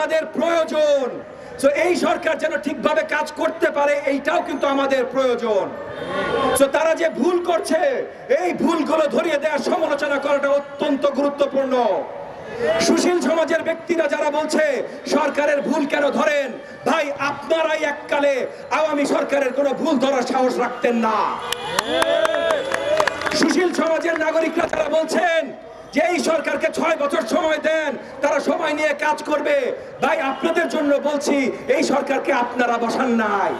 আমাদের প্রয়োজন। এই সরকার যেন ঠিকভাবে কাজ করতে পারে, এইটাও কিন্তু আমাদের প্রয়োজন। তারা যে ভুল করছে, এই ভুলগুলো ধরিয়ে দেওয়ার সমালোচনা করাটা অত্যন্ত গুরুত্বপূর্ণ। সুশীল সমাজের ব্যক্তিরা যারা বলছে, সরকারের ভুল কেন ধরেন? ভাই, আপনারাই এককালে আওয়ামী সরকারের কোনো ভুল ধরার সাহস রাখতেন না। সুশীল সমাজের নাগরিকরা যারা বলছেন যে এই সরকারকে ছয় বছর সময় দেন, তারা সময় নিয়ে কাজ করবে। তাই আপনাদের জন্য বলছি, এই সরকারকে আপনারা বসান নাই।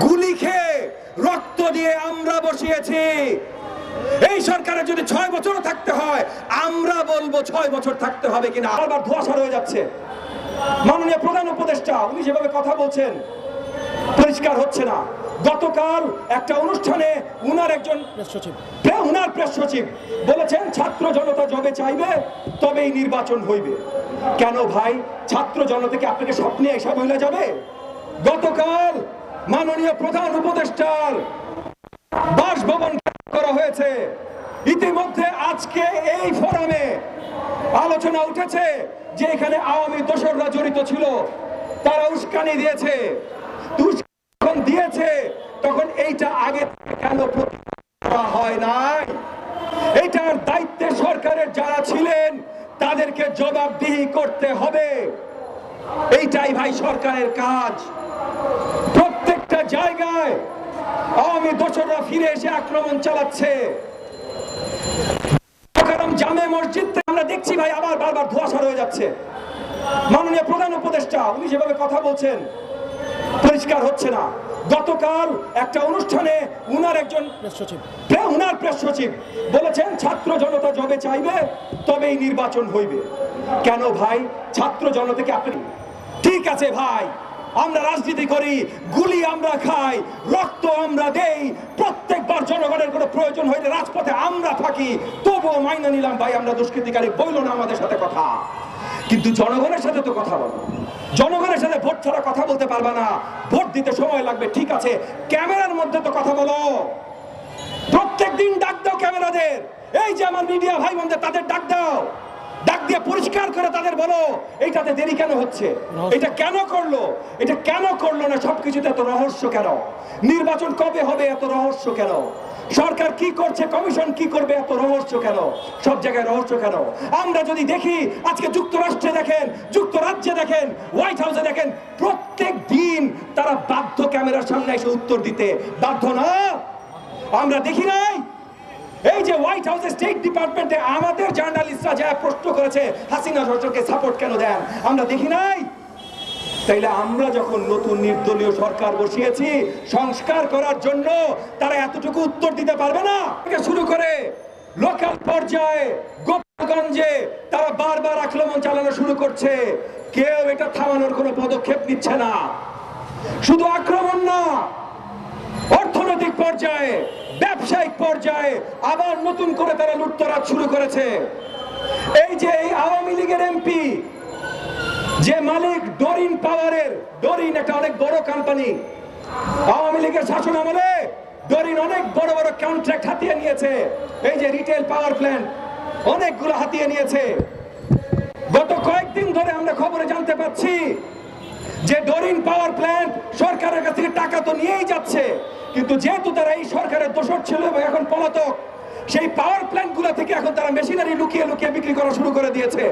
গুলি খেয়ে রক্ত দিয়ে আমরা বসিয়েছি। এই সরকারের যদি ছয় বছর থাকতে হয়, আমরা বলব ছয় বছর থাকতে হবে কিনা। আবার ধোয়াশা রয়ে যাচ্ছে। মাননীয় প্রধান উপদেষ্টা, উনি যেভাবে কথা বলছেন, পরিষ্কার হচ্ছে না। গতকাল একটা অনুষ্ঠানে উনার একজন প্রে- উনার প্রেস সচিব বলেছেন, ছাত্র জনতা যবে চাইবে, তবেই নির্বাচন হইবে। কেন ভাই? ছাত্র জনতাকে আপনাকে স্বপ্নে এসব হইলে যাবে? গতকাল মাননীয় প্রধান উপদেষ্টার বাসভবন করা হয়েছে। ইতিমধ্যে আজকে এই ফোরামে আলোচনা উঠেছে যে এখানে আওয়ামী দোসররা জড়িত ছিল। তারা উস্কানি দিয়েছে দিয়েছে, তখন এইটা আগে কেন প্রতিবাদ করা হয় নাই। এটার দায়িত্বে সরকারের যারা ছিলেন, তাদেরকে জবাবদিহি করতে হবে। এইটাই ভাই সরকারের কাজ। প্রত্যেকটা জায়গায় আওয়ামী দোসররা ফিরে এসে আক্রমণ চালাচ্ছে। জামে মসজিদ আমরা দেখছি ভাই, আবার বারবার ধোয়াশা রয়ে যাচ্ছে। মাননীয় প্রধান উপদেষ্টা, উনি যেভাবে কথা বলছেন, পরিষ্কার হচ্ছে না। গতকাল একটা অনুষ্ঠানে উনার একজন প্রে- উনার প্রেস সচিব বলেছেন ছাত্র জনতা যবে চাইবে তবেই নির্বাচন হইবে। কেন ভাই? ছাত্র জনতাকে আপনি ঠিক আছে ভাই আমরা রাজনীতি করি গুলি আমরা খাই রক্ত আমরা দেই প্রত্যেকবার জনগণের কোনো প্রয়োজন হইলে রাজপথে আমরা থাকি তবুও মাইনা নিলাম ভাই আমরা দুষ্কৃতিকারী বইল না আমাদের সাথে কথা। কিন্তু জনগণের সাথে তো কথা বলো। জনগণের সাথে ভোট ছাড়া কথা বলতে পারবা না। ভোট দিতে সময় লাগবে, ঠিক আছে। ক্যামেরার মধ্যে তো কথা বলো। প্রত্যেক দিন ডাক দাও ক্যামেরাদের। এই যে আমার মিডিয়া ভাই বোনদের তাদের ডাক পরিষ্কার করে তাদের বলো এইটাতে দেরি কেন হচ্ছে? এটা কেন করল? এটা কেন করল না? সবকিছুতে এত রহস্য কেন? নির্বাচন কবে হবে এত রহস্য কেন? সরকার কি করছে? কমিশন কি করবে এত রহস্য কেন? সব জায়গায় রহস্য কেন? আমরা যদি দেখি আজকে যুক্তরাষ্ট্রে দেখেন যুক্তরাজ্যে দেখেন হোয়াইট হাউসে দেখেন প্রত্যেক দিন তারা বাধ্য ক্যামেরার সামনে এসে উত্তর দিতে বাধ্য না। আমরা দেখি নাই। এই যে হোয়াইট হাউসে স্টেট ডিপার্টমেন্টে আমাদের জার্নালিস্টরা যা প্রশ্ন করেছে, হাসিনা সরকারকে সাপোর্ট কেন দেন? আমরা দেখি নাই। তাইলে আমরা যখন নতুন নির্দলীয় সরকার বসিয়েছি, সংস্কার করার জন্য তারা এতটুকু উত্তর দিতে পারবে না? শুরু করে লোকাল পর্যায়ে, গোপালগঞ্জে তারা বারবার আক্রমণ চালানো শুরু করছে। কেউ এটা থামানোর কোনো পদক্ষেপ নিচ্ছে না। শুধু আক্রমণ না, অর্থনৈতিক পর্যায়ে, ব্যবসায়িক পর্যায়ে আবার নতুন করে তারা লুটতরাজ শুরু করেছে। এই যে এই আওয়ামী লীগের এমপি, যে মালিক ডরিন পাওয়ারের, ডরিন একটা অনেক বড় কোম্পানি আওয়ামী লীগের শাসন আমলে ডরিন অনেক বড় বড় কন্ট্রাক্ট হাতিয়ে নিয়েছে। এই যে রিটেল পাওয়ার প্ল্যান্ট অনেকগুলো হাতিয়ে নিয়েছে। গত কয়েকদিন ধরে আমরা খবরে জানতে পাচ্ছি যে ডরিন পাওয়ার প্ল্যান্ট সরকারের কাছ থেকে টাকা তো নিয়েই যাচ্ছে, কিন্তু যেহেতু তারা এই সরকারের দোষর ছিল এবং এখন পলাতক সেই পাওয়ার প্ল্যান্টগুলো থেকে এখন তারা মেশিনারি লুকিয়ে লুকিয়ে বিক্রি করা শুরু করে দিয়েছে।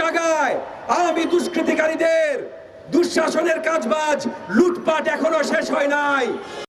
জায়গায় আমি দুষ্কৃতিকারীদের, দুঃশাসনের কাজবাজ, লুটপাট এখনও শেষ হয় নাই।